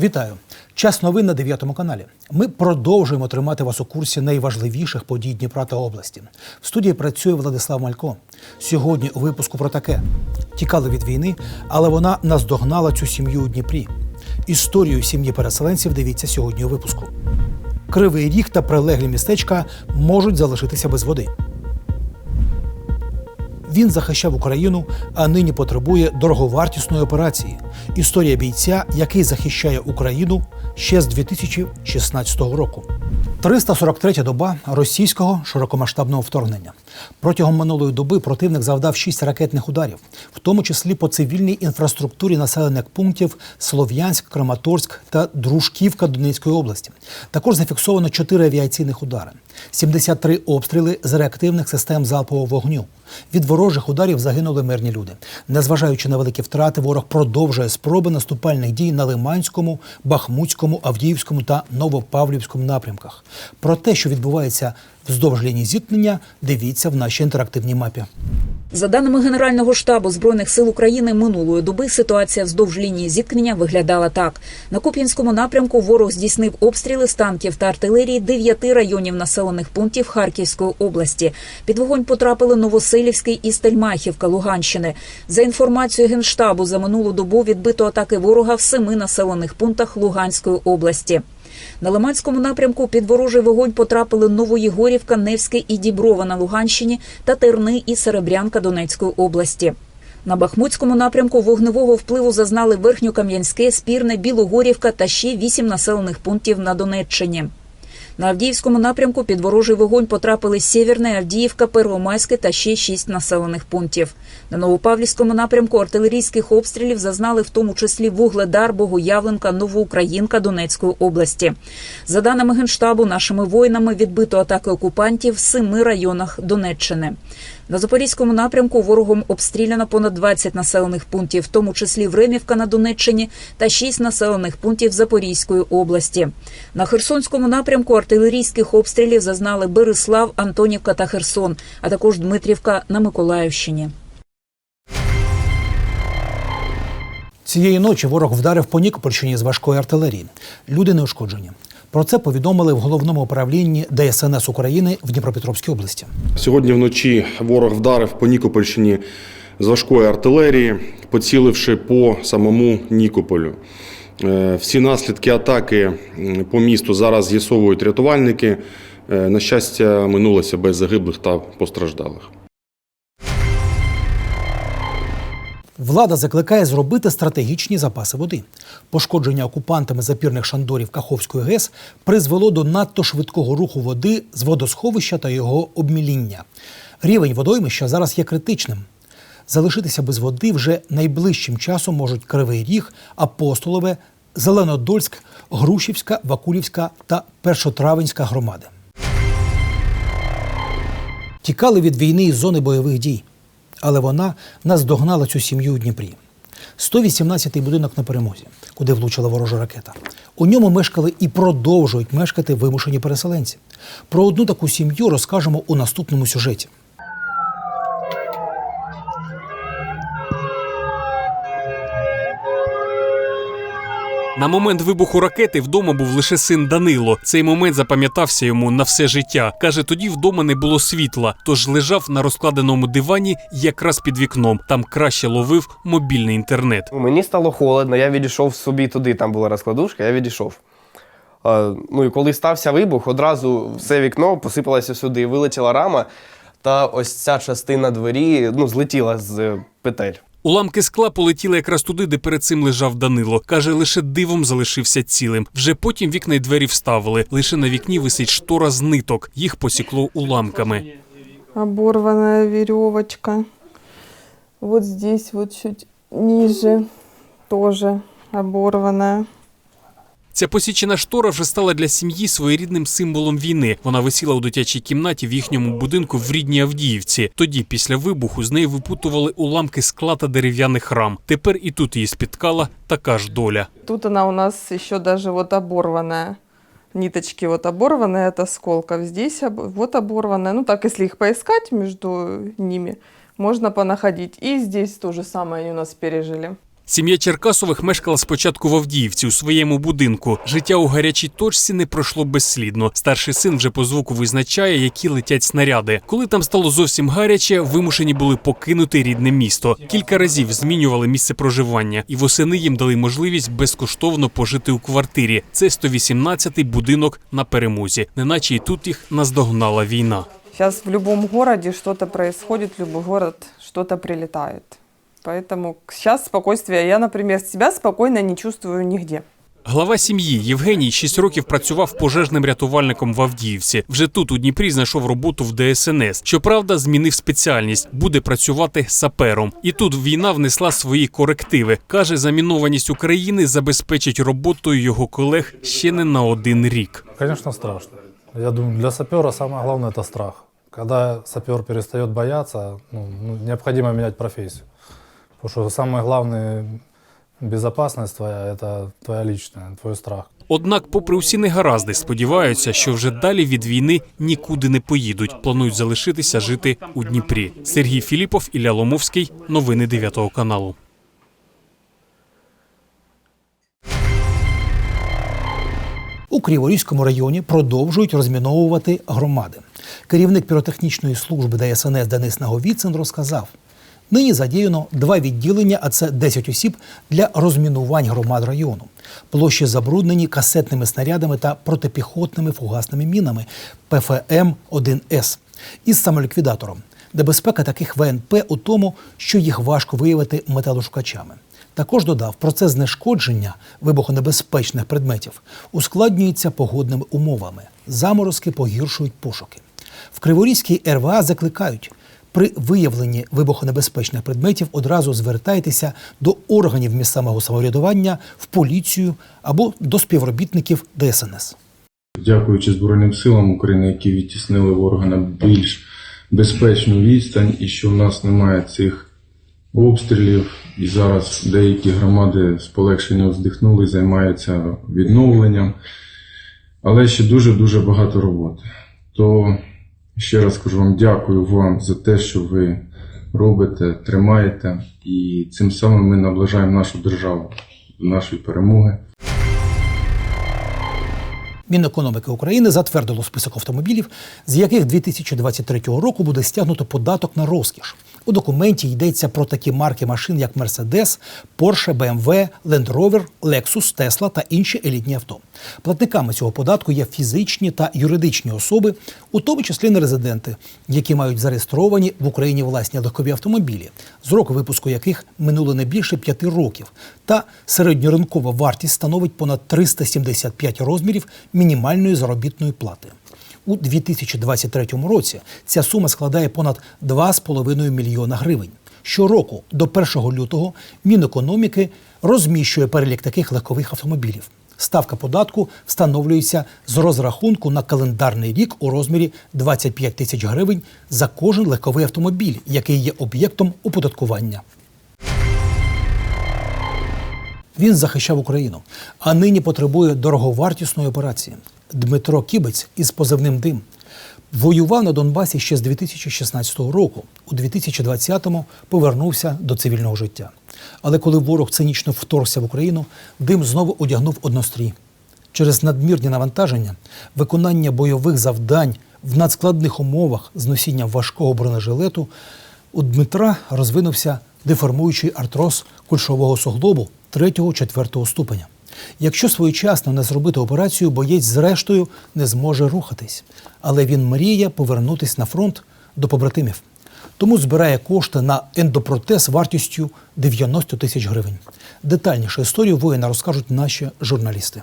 Вітаю! Час новин на 9 каналі. Ми продовжуємо тримати вас у курсі найважливіших подій Дніпра та області. В студії працює Владислав Малько. Сьогодні у випуску про таке: тікали від війни, але вона наздогнала цю сім'ю у Дніпрі. Історію сім'ї переселенців дивіться сьогодні у випуску. Кривий ріг та прилеглі містечка можуть залишитися без води. Він захищав Україну, а нині потребує дороговартісної операції. Історія бійця, який захищає Україну ще з 2016 року. 343 доба російського широкомасштабного вторгнення. Протягом минулої доби противник завдав 6 ракетних ударів, в тому числі по цивільній інфраструктурі населених пунктів Слов'янськ, Краматорськ та Дружківка Донецької області. Також зафіксовано 4 авіаційних удари, 73 обстріли з реактивних систем залпового вогню. Від ворожих ударів загинули мирні люди. Незважаючи на великі втрати, ворог продовжує спроби наступальних дій на Лиманському, Бахмутському, Авдіївському та Новопавлівському напрямках. Про те, що відбувається вздовж лінії зіткнення, дивіться в нашій інтерактивній мапі. За даними Генерального штабу збройних сил України, минулої доби ситуація вздовж лінії зіткнення виглядала так: на Куп'янському напрямку ворог здійснив обстріли з танків та артилерії дев'яти районів населених пунктів Харківської області. Під вогонь потрапили Новоселівський і Стельмахівка Луганщини. За інформацією генштабу, за минулу добу відбито атаки ворога в семи населених пунктах Луганської області. На Лиманському напрямку під ворожий вогонь потрапили Новоєгорівка, Невське і Діброва на Луганщині та Терни і Серебрянка Донецької області. На Бахмутському напрямку вогневого впливу зазнали Верхньокам'янське, Спірне, Білогорівка та ще вісім населених пунктів на Донеччині. На Авдіївському напрямку під ворожий вогонь потрапили Сєвєрне, Авдіївка, Первомайське та ще шість населених пунктів. На Новопавлівському напрямку артилерійських обстрілів зазнали в тому числі Вугледар, Богоявленка, Новоукраїнка Донецької області. За даними Генштабу, нашими воїнами відбито атаки окупантів в семи районах Донеччини. На Запорізькому напрямку ворогом обстріляно понад 20 населених пунктів, в тому числі Времівка на Донеччині та 6 населених пунктів Запорізької області. На Херсонському напрямку артилерійських обстрілів зазнали Береслав, Антонівка та Херсон, а також Дмитрівка на Миколаївщині. Цієї ночі ворог вдарив по Нікопольщині з важкої артилерії. Люди не ушкоджені. Про це повідомили в головному управлінні ДСНС України в Дніпропетровській області. Сьогодні вночі ворог вдарив по Нікопольщині з важкої артилерії, поціливши по самому Нікополю. Е, Всі наслідки атаки по місту зараз з'ясовують рятувальники. Е, На щастя, минулося без загиблих та постраждалих. Влада закликає зробити стратегічні запаси води. Пошкодження окупантами запірних шандорів Каховської ГЕС призвело до надто швидкого руху води з водосховища та його обміління. Рівень водоймища зараз є критичним. Залишитися без води вже найближчим часом можуть Кривий Ріг, Апостолове, Зеленодольськ, Грушівська, Вакулівська та Першотравенська громади. Тікали від війни із зони бойових дій, але вона наздогнала цю сім'ю у Дніпрі. 118-й будинок на перемозі, куди влучила ворожа ракета. У ньому мешкали і продовжують мешкати вимушені переселенці. Про одну таку сім'ю розкажемо у наступному сюжеті. На момент вибуху ракети вдома був лише син Данило. Цей момент запам'ятався йому на все життя. Каже, тоді вдома не було світла, тож лежав на розкладеному дивані якраз під вікном. Там краще ловив мобільний інтернет. Ну, Мені стало холодно, я відійшов собі туди, там була розкладушка, я відійшов. Ну і коли стався вибух, одразу все вікно посипалося сюди, вилетіла рама, та ось ця частина двері ну, злетіла з е, петель. Уламки скла полетіли якраз туди, де перед цим лежав Данило. Каже, лише дивом залишився цілим. Вже потім вікна й двері вставили. Лише на вікні висить штора з ниток. Їх посікло уламками. Оборвана веревочка. Вот здесь вот чуть ниже тоже оборванная. Ця посічена штора вже стала для сім'ї своєрідним символом війни. Вона висіла у дитячій кімнаті в їхньому будинку в рідній Авдіївці. Тоді, після вибуху, з неї випутували уламки скла та дерев'яних рам. Тепер і тут її спіткала така ж доля. Тут она у нас еще даже вот оборванная. Ниточки вот оборванные от осколков. Здесь вот оборванная. Ну так, если их поискать между ними, можно понаходить. И здесь то же самое они у нас пережили. Сім'я Черкасових мешкала спочатку в Авдіївці у своєму будинку. Життя у гарячій точці не пройшло безслідно. Старший син вже по звуку визначає, які летять снаряди. Коли там стало зовсім гаряче, вимушені були покинути рідне місто. Кілька разів змінювали місце проживання, і восени їм дали можливість безкоштовно пожити у квартирі. Це 118-й будинок на перемозі, неначе і тут їх наздогнала війна. Сейчас в любом городе что-то происходит, в любой город что-то прилетает. Поэтому сейчас спокойствие. Я, например, себя спокойно не чувствую нигде. Глава сім'ї Євгеній 6 років працював пожежним рятувальником в Авдіївці. Вже тут у Дніпрі знайшов роботу в ДСНС. Щоправда, змінив спеціальність, буде працювати сапером. І тут війна внесла свої корективи. каже, замінованість України забезпечить роботою його колег ще не на один рік. Конечно, страшно. Я думаю, для сапера самое главное это страх. Когда сапер перестает бояться, ну, ну, необходимо менять профессию. Потому что самое главное безопасность твоя это твоя личная, твой страх. Однак, попри усі негаразди, сподіваються, що вже далі від війни нікуди не поїдуть. Планують залишитися жити у Дніпрі. Сергій Філіпов, Ілля Ломовський. Новини 9 каналу. У Криворізькому районі продовжують розміновувати громади. Керівник піротехнічної служби ДСНС Денис Наговіцин розказав: нині задіяно два відділення, а це 10 осіб для розмінувань громад району. Площі забруднені касетними снарядами та протипіхотними фугасними мінами ПФМ-1С із самоліквідатором. Небезпека таких ВНП у тому, що їх важко виявити металошукачами. Також додав, процес знешкодження вибухонебезпечних предметів ускладнюється погодними умовами. Заморозки погіршують пошуки. В Криворізькій РВА закликають при виявленні вибухонебезпечних предметів одразу звертайтеся до органів місцевого самоврядування, в поліцію або до співробітників ДСНС. Дякуючи Збройним силам України, які відтіснили ворога на більш безпечну відстань, і що в нас немає цих обстрілів. І зараз деякі громади з полегшенням вздихнули, займаються відновленням. Але ще дуже-дуже багато роботи. То ще раз кажу вам дякую вам за те, що ви робите, тримаєте, і цим самим ми наближаємо нашу державу до нашої перемоги. Мінекономіки України затвердило список автомобілів, з яких 2023 року буде стягнуто податок на розкіш. У документі йдеться про такі марки машин, як Mercedes, Porsche, BMW, Land Rover, Lexus, Tesla та інші елітні авто. Платниками цього податку є фізичні та юридичні особи, у тому числі нерезиденти, які мають зареєстровані в Україні власні легкові автомобілі, з року випуску яких минуло не більше п'яти років, та середньоринкова вартість становить понад 375 розмірів мінімальної заробітної плати. У 2023 році ця сума складає понад 2,5 мільйона гривень. Щороку до 1 лютого Мінекономіки розміщує перелік таких легкових автомобілів. Ставка податку встановлюється з розрахунку на календарний рік у розмірі 25 тисяч гривень за кожен легковий автомобіль, який є об'єктом оподаткування. Він захищав Україну, а нині потребує дороговартісної операції. Дмитро Кібець із позивним Дим воював на Донбасі ще з 2016 року. У 2020-му повернувся до цивільного життя. Але коли ворог цинічно вторгся в Україну, Дим знову одягнув однострій. Через надмірні навантаження, виконання бойових завдань в надскладних умовах з носінням важкого бронежилету у Дмитра розвинувся деформуючий артроз кульшового суглобу 3-4 ступеня. Якщо своєчасно не зробити операцію, боєць зрештою не зможе рухатись. Але він мріє повернутись на фронт до побратимів. Тому збирає кошти на ендопротез вартістю 90 тисяч гривень. Детальніше історію воїна розкажуть наші журналісти.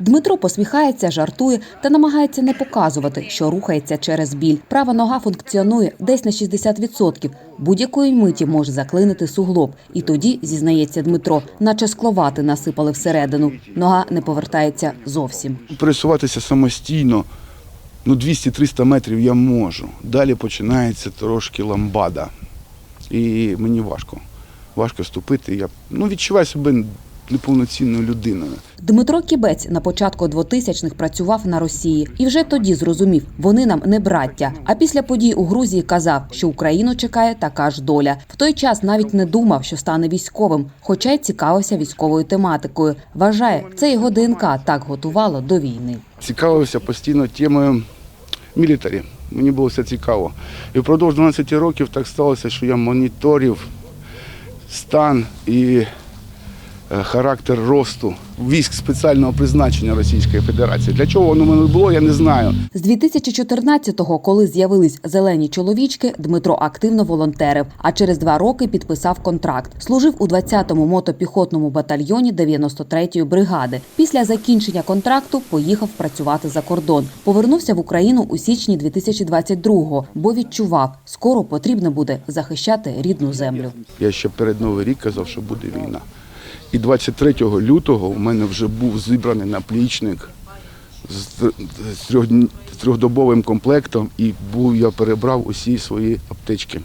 Дмитро посміхається, жартує та намагається не показувати, що рухається через біль. Права нога функціонує десь на 60%. Будь-якої миті може заклинити суглоб. І тоді, зізнається Дмитро, наче скловати насипали всередину. Нога не повертається зовсім. пересуватися самостійно. Ну, 200-300 метрів я можу. Далі починається трошки ламбада. І мені важко. Важко ступити. Я ну, відчуваю себе неповноцінною людиною. Дмитро Кібець на початку 2000-х працював на Росії і вже тоді зрозумів, вони нам не браття. А після подій у Грузії казав, що Україну чекає така ж доля. В той час навіть не думав, що стане військовим, хоча й цікавився військовою тематикою. Вважає, це його ДНК так готувало до війни. Цікавився постійно темою мілітарі. Мені було все цікаво. І впродовж 12 років так сталося, що я моніторив стан і характер росту військ спеціального призначення Російської Федерації. Для чого воно мене було, я не знаю. З 2014-го, коли з'явились зелені чоловічки, Дмитро активно волонтерив. А через два роки підписав контракт. Служив у 20-му мотопіхотному батальйоні 93-ї бригади. Після закінчення контракту поїхав працювати за кордон. Повернувся в Україну у січні 2022-го, бо відчував, скоро потрібно буде захищати рідну землю. Я ще перед Новий рік казав, що буде війна. І 23 лютого у мене вже був зібраний наплічник з тр- з трьох- з трьохдобовим комплектом, і був я перебрав усі свої аптечки.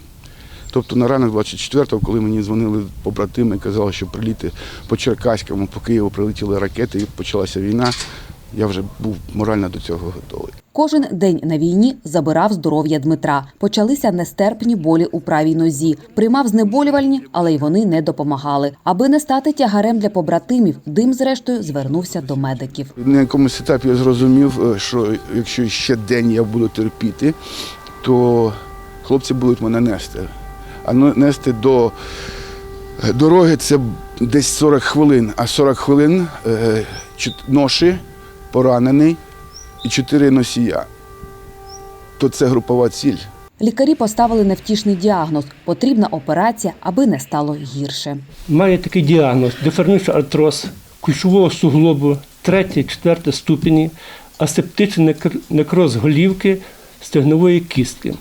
Тобто на ранок 24-го, коли мені дзвонили побратими, казали, що приліти по Черкаському, по Києву прилетіли ракети і почалася війна, я вже був морально до цього готовий. Кожен день на війні забирав здоров'я Дмитра. Почалися нестерпні болі у правій нозі. Приймав знеболювальні, але й вони не допомагали. Аби не стати тягарем для побратимів, дим зрештою звернувся до медиків. На якомусь етапі я зрозумів, е, що якщо ще день я буду терпіти, то хлопці будуть мене нести. А ну- нести до дороги це десь 40 хвилин, а 40 хвилин е, ноші, поранений і 4 носія. То це групова ціль. Лікарі поставили невтішний діагноз. Потрібна операція, аби не стало гірше. має такий діагноз диферничний артроз кульшового суглобу 3-4 ступені, асептичний некр- некроз голівки стегнової кістки.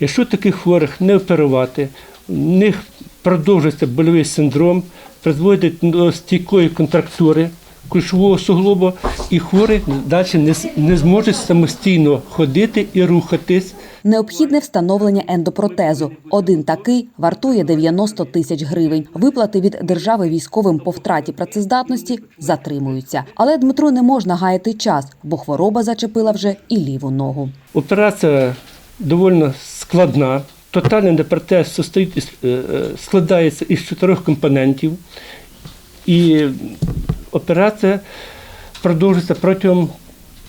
Якщо таких хворих не оперувати, в них продовжується больовий синдром, призводить до стійкої контрактури кульшового суглобу, і хворий далі не, не зможуть самостійно ходити і рухатись. Необхідне встановлення ендопротезу. Один такий вартує 90 тисяч гривень. Виплати від держави військовим по втраті працездатності затримуються. Але Дмитру не можна гаяти час, бо хвороба зачепила вже і ліву ногу. Операція доволі складна. Тотальний депротез состоїть е, е, складається із чотирьох компонентів, і операція продовжується протягом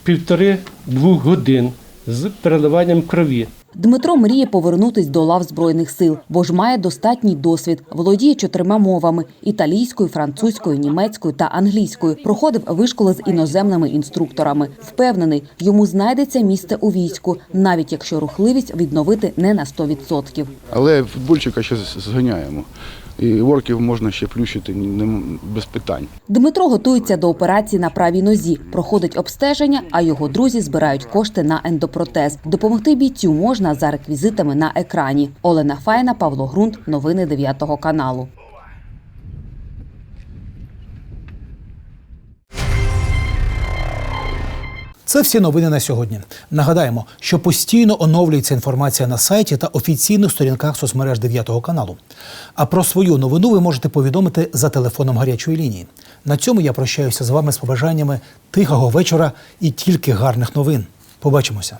півтори-двох годин з переливанням крові. Дмитро мріє повернутись до лав збройних сил, бо ж має достатній досвід, володіє чотирма мовами: італійською, французькою, німецькою та англійською. Проходив вишколи з іноземними інструкторами. Впевнений, йому знайдеться місце у війську, навіть якщо рухливість відновити не на 100%. Але футбольчика ще зганяємо. І ворків можна ще плющити без питань. Дмитро готується до операції на правій нозі, проходить обстеження, а його друзі збирають кошти на ендопротез. Допомогти бійцю можна за реквізитами на екрані. Олена Файна, Павло Грунт, новини 9 каналу. Це всі новини на сьогодні. Нагадаємо, що постійно оновлюється інформація на сайті та офіційних сторінках соцмереж 9 каналу. А про свою новину ви можете повідомити за телефоном гарячої лінії. На цьому я прощаюся з вами з побажаннями тихого вечора і тільки гарних новин. Побачимося.